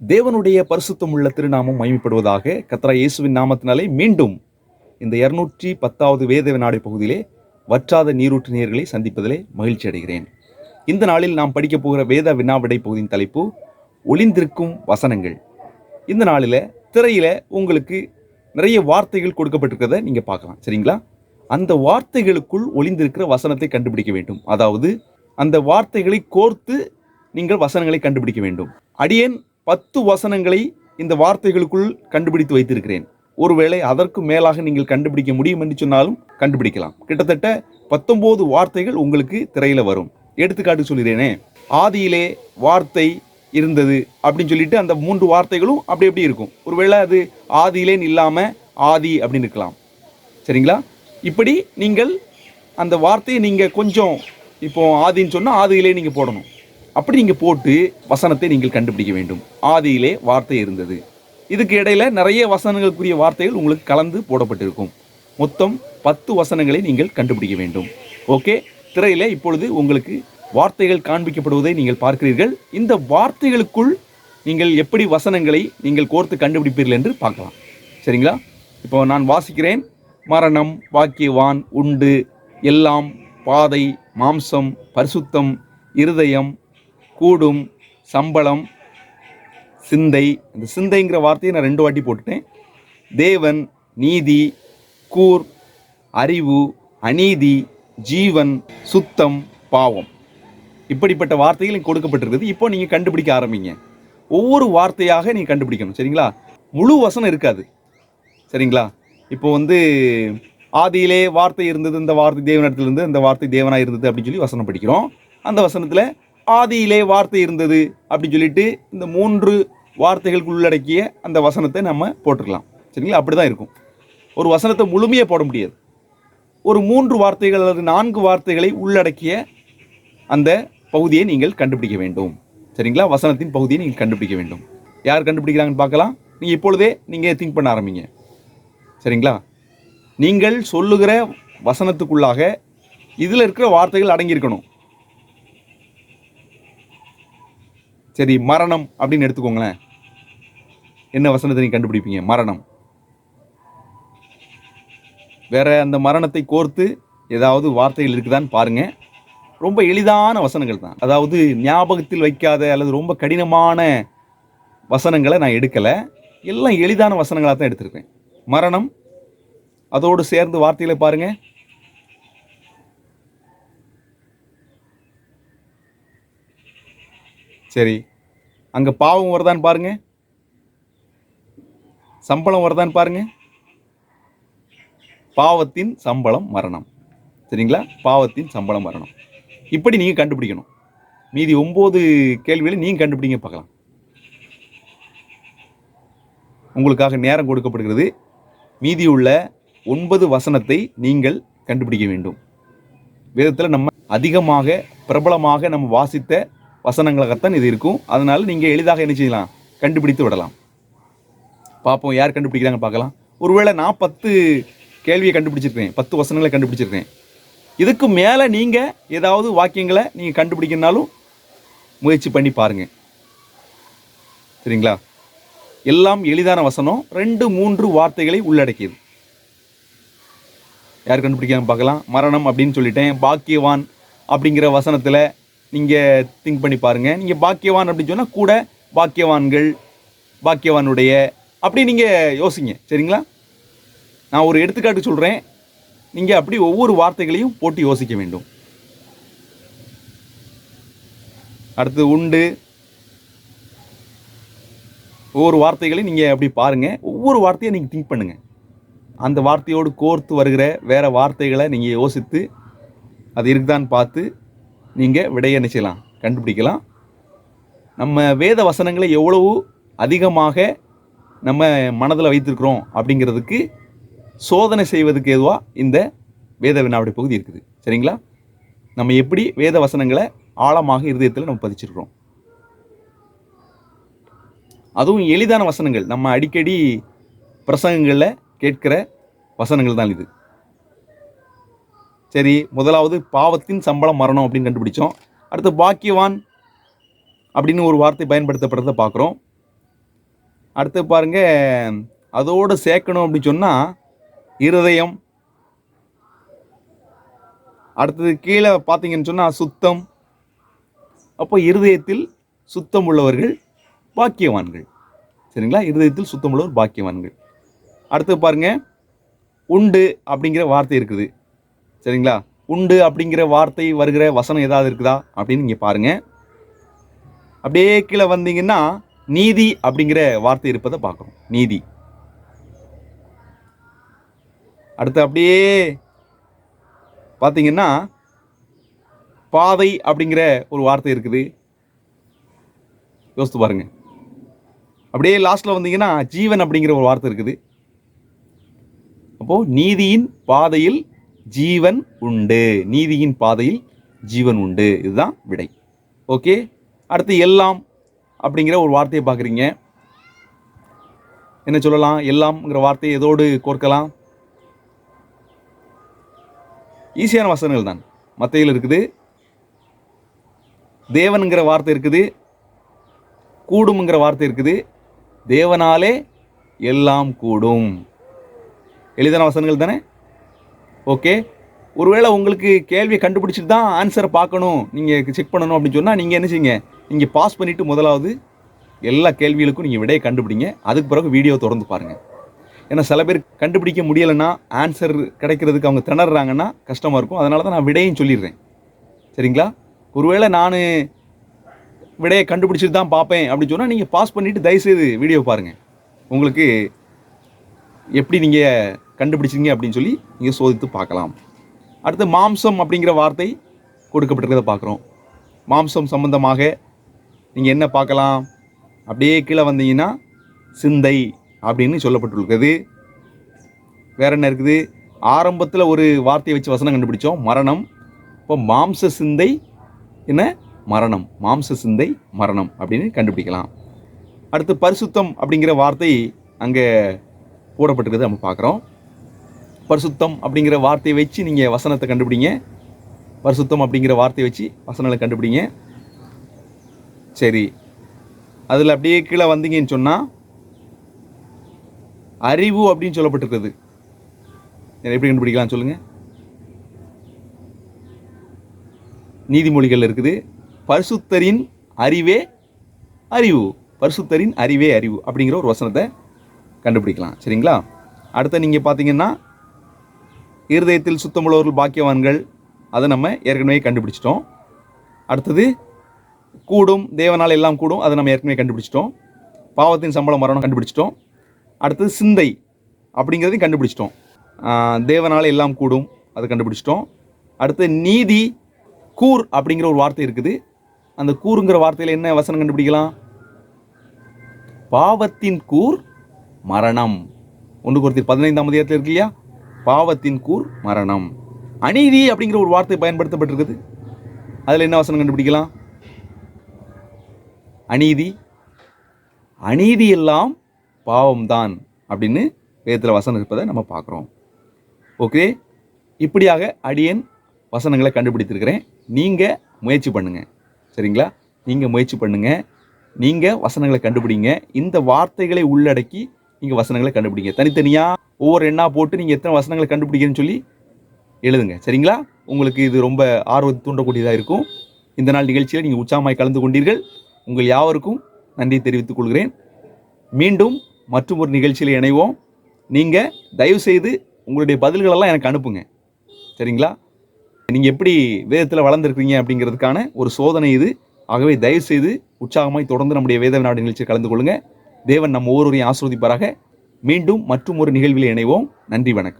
தேவனுடைய பரிசுத்தம் உள்ள திருநாமம் மகிமைப்படுவதாக கத்ரா இயேசுவின் நாமத்தினாலே மீண்டும் இந்த இருநூற்றி பத்தாவது வேத நாடு பகுதியிலே வற்றாத நீரூற்று நேர்களை சந்திப்பதிலே மகிழ்ச்சி அடைகிறேன். இந்த நாளில் நாம் படிக்கப் போகிற வேத வினாவிடை பகுதியின் தலைப்பு ஒளிந்திருக்கும் வசனங்கள். இந்த நாளில் திரையில் உங்களுக்கு நிறைய வார்த்தைகள் கொடுக்கப்பட்டிருக்கிறத நீங்கள் பார்க்கலாம். சரிங்களா? அந்த வார்த்தைகளுக்குள் ஒளிந்திருக்கிற வசனத்தை கண்டுபிடிக்க வேண்டும். அதாவது அந்த வார்த்தைகளை கோர்த்து நீங்கள் வசனங்களை கண்டுபிடிக்க வேண்டும். அடியேன் பத்து வசனங்களை இந்த வார்த்தைகளுக்குள் கண்டுபிடித்து வைத்திருக்கிறேன். ஒருவேளை அதற்கு மேலாக நீங்கள் கண்டுபிடிக்க முடியும் என்று சொன்னாலும் கண்டுபிடிக்கலாம். கிட்டத்தட்ட பத்தொன்பது வார்த்தைகள் உங்களுக்கு திரையில வரும். எடுத்துக்காட்டு சொல்கிறேனே ஆதியிலே வார்த்தை இருந்தது அப்படின்னு சொல்லிட்டு அந்த மூன்று வார்த்தைகளும் அப்படி எப்படி இருக்கும். ஒருவேளை அது ஆதியிலேன்னு இல்லாமல் ஆதி அப்படின்னு இருக்கலாம். சரிங்களா? இப்படி நீங்கள் அந்த வார்த்தையை நீங்கள் கொஞ்சம் இப்போ ஆதின்னு சொன்னால் ஆதியிலே நீங்கள் போடணும். அப்படி நீங்கள் போட்டு வசனத்தை நீங்கள் கண்டுபிடிக்க வேண்டும். ஆதியிலே வார்த்தை இருந்தது. இதுக்கு இடையில் நிறைய வசனங்களுக்குரிய வார்த்தைகள் உங்களுக்கு கலந்து போடப்பட்டிருக்கும். மொத்தம் பத்து வசனங்களை நீங்கள் கண்டுபிடிக்க வேண்டும். ஓகே? திரையில் இப்பொழுது உங்களுக்கு வார்த்தைகள் காண்பிக்கப்படுவதை நீங்கள் பார்க்கிறீர்கள். இந்த வார்த்தைகளுக்குள் நீங்கள் எப்படி வசனங்களை நீங்கள் கோர்த்து கண்டுபிடிப்பீர்கள் என்று பார்க்கலாம். சரிங்களா? இப்போ நான் வாசிக்கிறேன். மரணம் வாக்கியவான் உண்டு எல்லாம் பாதை மாம்சம் பரிசுத்தம் இருதயம் கூடும் சம்பளம் சிந்தை. இந்த சிந்தைங்கிற வார்த்தையை நான் ரெண்டு வாட்டி போட்டுட்டேன். தேவன் நீதி கூர் அறிவு அநீதி ஜீவன் சுத்தம் பாவம். இப்படிப்பட்ட வார்த்தைகள் இங்கே கொடுக்கப்பட்டிருக்குது. இப்போ நீங்கள் கண்டுபிடிக்க ஆரம்பிங்க. ஒவ்வொரு வார்த்தையாக நீங்கள் கண்டுபிடிக்கணும். சரிங்களா? முழு வசனம் இருக்காது. சரிங்களா? இப்போ வந்து ஆதியிலே வார்த்தை இருந்தது இந்த வார்த்தை தேவனிடத்தில் இருந்து இந்த வார்த்தை தேவனாக இருந்தது அப்படின்னு சொல்லி வசனம் படிக்கிறோம். அந்த வசனத்தில் ஆதியிலே வார்த்தை இருந்தது அப்படின்னு சொல்லிட்டு இந்த மூன்று வார்த்தைகளுக்கு உள்ளடக்கிய அந்த வசனத்தை நம்ம போட்டுக்கலாம். சரிங்களா? அப்படி தான் இருக்கும். ஒரு வசனத்தை முழுமையாக போட முடியாது. ஒரு மூன்று வார்த்தைகள் அல்லது நான்கு வார்த்தைகளை உள்ளடக்கிய அந்த பகுதியை நீங்கள் கண்டுபிடிக்க வேண்டும். சரிங்களா? வசனத்தின் பகுதியை நீங்கள் கண்டுபிடிக்க வேண்டும். யார் கண்டுபிடிக்கிறாங்கன்னு பார்க்கலாம். நீங்கள் இப்பொழுதே நீங்கள் திங்க் பண்ண ஆரம்பிங்க. சரிங்களா? நீங்கள் சொல்லுகிற வசனத்துக்குள்ளாக இதில் இருக்கிற வார்த்தைகள் அடங்கியிருக்கணும். சரி மரணம் அப்படின்னு எடுத்துக்கோங்களேன். என்ன வசனத்தை நீ கண்டுபிடிப்பீங்க? மரணம். வேற அந்த மரணத்தை கோர்த்து ஏதாவது வார்த்தைகள் இருக்குதான்னு பாருங்க. ரொம்ப எளிதான வசனங்கள் தான். அதாவது ஞாபகத்தில் வைக்காத அல்லது ரொம்ப கடினமான வசனங்களை நான் எடுக்கலை. எல்லாம் எளிதான வசனங்களாக தான் எடுத்திருக்கேன். மரணம். அதோடு சேர்ந்து வார்த்தைகளை பாருங்கள் சரி. அங்கே பாவம் வருதான்னு பாருங்க. சம்பளம் வருதான்னு பாருங்க. பாவத்தின் சம்பளம் மரணம். சரிங்களா? பாவத்தின் சம்பளம் மரணம். இப்படி நீங்கள் கண்டுபிடிக்கணும். மீதி ஒம்பது கேள்விகளை நீங்கள் கண்டுபிடிங்க பார்க்கலாம். உங்களுக்காக நேரம் கொடுக்கப்படுகிறது. மீதியுள்ள ஒன்பது வசனத்தை நீங்கள் கண்டுபிடிக்க வேண்டும். வேதத்தில் நம்ம அதிகமாக பிரபலமாக நம்ம வாசித்த வசனங்களாகத்தான் இது இருக்கும். அதனால் நீங்கள் எளிதாக என்ன செய்யலாம்? கண்டுபிடித்து விடலாம். பார்ப்போம் யார் கண்டுபிடிக்கிறாங்க பார்க்கலாம். ஒருவேளை நான் பத்து கேள்வியை கண்டுபிடிச்சிருக்கேன் பத்து வசனங்களை கண்டுபிடிச்சிருக்கேன் இதுக்கு மேலே நீங்கள் ஏதாவது வாக்கியங்களை நீங்கள் கண்டுபிடிக்கணும்னாலும் முயற்சி பண்ணி பாருங்கள் சரிங்களா? எல்லாம் எளிதான வசனம். ரெண்டு மூன்று வார்த்தைகளை உள்ளடக்கியது. யார் கண்டுபிடிக்காம பார்க்கலாம். மரணம் அப்படின்னு சொல்லிட்டேன். பாக்கியவான் அப்படிங்கிற வசனத்தில் நீங்கள் திங்க் பண்ணி பாருங்கள் நீங்கள் பாக்கியவான் அப்படின்னு சொன்னால் கூட பாக்கியவான்கள் பாக்கியவானுடைய அப்படி நீங்கள் யோசிங்க. சரிங்களா? நான் ஒரு எடுத்துக்காட்டு சொல்கிறேன் நீங்கள் அப்படி ஒவ்வொரு வார்த்தைகளையும் போட்டு யோசிக்க வேண்டும். அடுத்து உண்டு. ஒவ்வொரு வார்த்தைகளையும் நீங்கள் அப்படி பாருங்கள் ஒவ்வொரு வார்த்தையும் நீங்கள் திங்க் பண்ணுங்கள் அந்த வார்த்தையோடு கோர்த்து வருகிற வேறு வார்த்தைகளை நீங்கள் யோசித்து அது இருக்குதான்னு பார்த்து நீங்கள் விடைய செய்யலாம் கண்டுபிடிக்கலாம். நம்ம வேத வசனங்களை எவ்வளவு அதிகமாக நம்ம மனதில் வைத்திருக்கிறோம் அப்படிங்கிறதுக்கு சோதனை செய்வதுக்கு எதுவாக இந்த வேத வினாவுடைய பகுதி இருக்குது. சரிங்களா? நம்ம எப்படி வேத வசனங்களை ஆழமாக இருதயத்தில் நம்ம பதிச்சிருக்கிறோம்? அதுவும் எளிதான வசனங்கள். நம்ம அடிக்கடி பிரசங்கங்களில் கேட்கிற வசனங்கள் தான் இது. சரி முதலாவது பாவத்தின் சம்பளம் மரணம் அப்படின்னு கண்டுபிடிச்சோம். அடுத்து பாக்கியவான் அப்படின்னு ஒரு வார்த்தை பயன்படுத்தப்படுறத பார்க்குறோம். அடுத்து பாருங்க அதோடு சேர்க்கணும் அப்படின்னு சொன்னால் இருதயம். அடுத்தது கீழே பார்த்தீங்கன்னு சொன்னால் சுத்தம். அப்போ இருதயத்தில் சுத்தம் உள்ளவர்கள் பாக்கியவான்கள். சரிங்களா? இருதயத்தில் சுத்தம் உள்ளவர் பாக்கியவான்கள். அடுத்து பாருங்க உண்டு அப்படிங்கிற வார்த்தை இருக்குது. சரிங்களா? உண்டு அப்படிங்கிற வார்த்தை வருகிற வசனம் ஏதாவது இருக்குதா? அப்படின்னு நீங்கள் பாருங்க. அப்படியே கீழே வந்தீங்கன்னா நீதி அப்படிங்கிற வார்த்தை இருப்பதை பார்க்குறோம் நீதி. அடுத்து அப்படியே பார்த்தீங்கன்னா பாதை அப்படிங்கிற ஒரு வார்த்தை இருக்குது. யோசித்து பாருங்க. அப்படியே லாஸ்ட்டில் வந்தீங்கன்னா ஜீவன் அப்படிங்கிற ஒரு வார்த்தை இருக்குது. அப்போது நீதியின் பாதையில் ஜீவன் உண்டு. நீதியின் பாதையில் ஜீவன் உண்டு. இதுதான் விடை. ஓகே அடுத்து எல்லாம் அப்படிங்கிற ஒரு வார்த்தையை பார்க்குறீங்க. என்ன சொல்லலாம்? எல்லாம்ங்கிற வார்த்தையை எதோடு கோர்க்கலாம்? ஈஸியான வசனங்கள் தான். மத்தையில் இருக்குது. தேவனுங்கிற வார்த்தை இருக்குது. கூடும்ங்கிற வார்த்தை இருக்குது. தேவனாலே எல்லாம் கூடும். எளிதான வசனங்கள் தானே? ஓகே ஒருவேளை உங்களுக்கு கேள்வியை கண்டுபிடிச்சிட்டு தான் ஆன்சரை பார்க்கணும். நீங்கள் செக் பண்ணணும் அப்படின்னு சொன்னால் நீங்கள் என்ன செய்யுங்க? நீங்கள் பாஸ் பண்ணிவிட்டு முதலாவது எல்லா கேள்விகளுக்கும் நீங்கள் விடையை கண்டுபிடிங்க. அதுக்கு பிறகு வீடியோ திறந்து பாருங்கள் ஏன்னா சில பேர் கண்டுபிடிக்க முடியலைன்னா ஆன்சர் கிடைக்கிறதுக்கு அவங்க திணறாங்கன்னா கஷ்டமாக இருக்கும். அதனால தான் நான் விடையும் சொல்லிடுறேன். சரிங்களா? ஒருவேளை நான் விடையை கண்டுபிடிச்சிட்டு தான் பார்ப்பேன் அப்படின்னு சொன்னால் நீங்கள் பாஸ் பண்ணிவிட்டு தயவுசெய்து வீடியோ பாருங்கள் உங்களுக்கு எப்படி நீங்கள் கண்டுபிடிச்சிங்க அப்படின்னு சொல்லி நீங்கள் சோதித்து பார்க்கலாம். அடுத்து மாம்சம் அப்படிங்கிற வார்த்தை கொடுக்கப்பட்டிருக்கிறத பார்க்குறோம். மாம்சம் சம்பந்தமாக நீங்கள் என்ன பார்க்கலாம்? அப்படியே கீழே வந்தீங்கன்னா சிந்தை அப்படின்னு சொல்லப்பட்டுருக்குது வேற என்ன இருக்குது? ஆரம்பத்தில் ஒரு வார்த்தையை வச்சு வசனம் கண்டுபிடிச்சோம் மரணம். இப்போ மாம்ச சிந்தை என்ன? மரணம். மாம்ச சிந்தை மரணம் அப்படின்னு கண்டுபிடிக்கலாம். அடுத்து பரிசுத்தம் அப்படிங்கிற வார்த்தை அங்கே போடப்பட்டிருக்கிறது நம்ம பார்க்குறோம். பரிசுத்தம் அப்படிங்கிற வார்த்தையை வச்சு நீங்கள் வசனத்தை கண்டுபிடிங்க. பரிசுத்தம் அப்படிங்கிற வார்த்தையை வச்சு வசனங்களை கண்டுபிடிங்க. சரி. அதில் அப்படியே கீழே வந்தீங்கன்னு சொன்னால் அறிவு அப்படின்னு சொல்லப்பட்டிருக்குது. இதை எப்படி கண்டுபிடிக்கலாம் சொல்லுங்கள் நீதிமொழிகள் இருக்குது பரிசுத்தரின் அறிவே அறிவு. பரிசுத்தரின் அறிவே அறிவு அப்படிங்கிற ஒரு வசனத்தை கண்டுபிடிக்கலாம். சரிங்களா? அடுத்து நீங்கள் பார்த்தீங்கன்னா இருதயத்தில் சுத்தமுள்ளவர்கள் பாக்கியவான்கள். அதை நம்ம ஏற்கனவே கண்டுபிடிச்சிட்டோம். அடுத்தது கூடும் தேவனால் எல்லாம் கூடும் அதை நம்ம ஏற்கனவே கண்டுபிடிச்சிட்டோம். பாவத்தின் சம்பளம் மரணம் கண்டுபிடிச்சிட்டோம். அடுத்தது சிந்தை அப்படிங்கிறதையும் கண்டுபிடிச்சிட்டோம். தேவனால் எல்லாம் கூடும் அதை கண்டுபிடிச்சிட்டோம். அடுத்து நீதி கூர் அப்படிங்கிற ஒரு வார்த்தை இருக்குது. அந்த கூறுங்கிற வார்த்தையில் என்ன வசனம் கண்டுபிடிக்கலாம்? பாவத்தின் கூர் மரணம். ஒன்று ஒருத்தர் பதினைந்தாம் அதிகாரத்தில் இருக்கு இல்லையா? பாவத்தின் கூர் மரணம். அநீதி அப்படிங்கிற ஒரு வார்த்தை பயன்படுத்தப்பட்டிருக்குது. அதில் என்ன வசனம் கண்டுபிடிக்கலாம்? அநீதி. அநீதி எல்லாம் பாவம்தான் அப்படின்னு வேதத்தில் வசனம் இருப்பதை நம்ம பார்க்குறோம். ஓகே இப்படியாக அடியன் வசனங்களை கண்டுபிடித்திருக்கிறேன். நீங்கள் முயற்சி பண்ணுங்கள் சரிங்களா? நீங்கள் முயற்சி பண்ணுங்கள் நீங்கள் வசனங்களை கண்டுபிடிங்க. இந்த வார்த்தைகளை உள்ளடக்கி நீங்கள் வசனங்களை கண்டுபிடிங்க. தனித்தனியாக ஒவ்வொரு எண்ணாக போட்டு நீங்கள் எத்தனை வசனங்களை கண்டுபிடிக்கிறேன்னு சொல்லி எழுதுங்க. சரிங்களா? உங்களுக்கு இது ரொம்ப ஆர்வத்தை தூண்டக்கூடியதாக இருக்கும். இந்த நாள் நிகழ்ச்சியில் நீங்கள் உற்சாகமாய் கலந்து கொண்டீர்கள். உங்கள் யாவருக்கும் நன்றி தெரிவித்துக் கொள்கிறேன். மீண்டும் மற்றும் ஒரு நிகழ்ச்சியில் இணைவோம். நீங்கள் தயவுசெய்து உங்களுடைய பதில்களெல்லாம் எனக்கு அனுப்புங்க. சரிங்களா? நீங்கள் எப்படி வேதத்தில் வளர்ந்துருக்கீங்க அப்படிங்கிறதுக்கான ஒரு சோதனை இது. ஆகவே தயவுசெய்து உற்சாகமாய் தொடர்ந்து நம்முடைய வேத நாடு நிகழ்ச்சியில் கலந்து கொள்ளுங்கள் தேவன் நம் ஒவ்வொருவரையும் ஆஸ்ரோதிப்பாராக மீண்டும் மற்றும் ஒரு நிகழ்வில் இணைவோம். நன்றி வணக்கம்.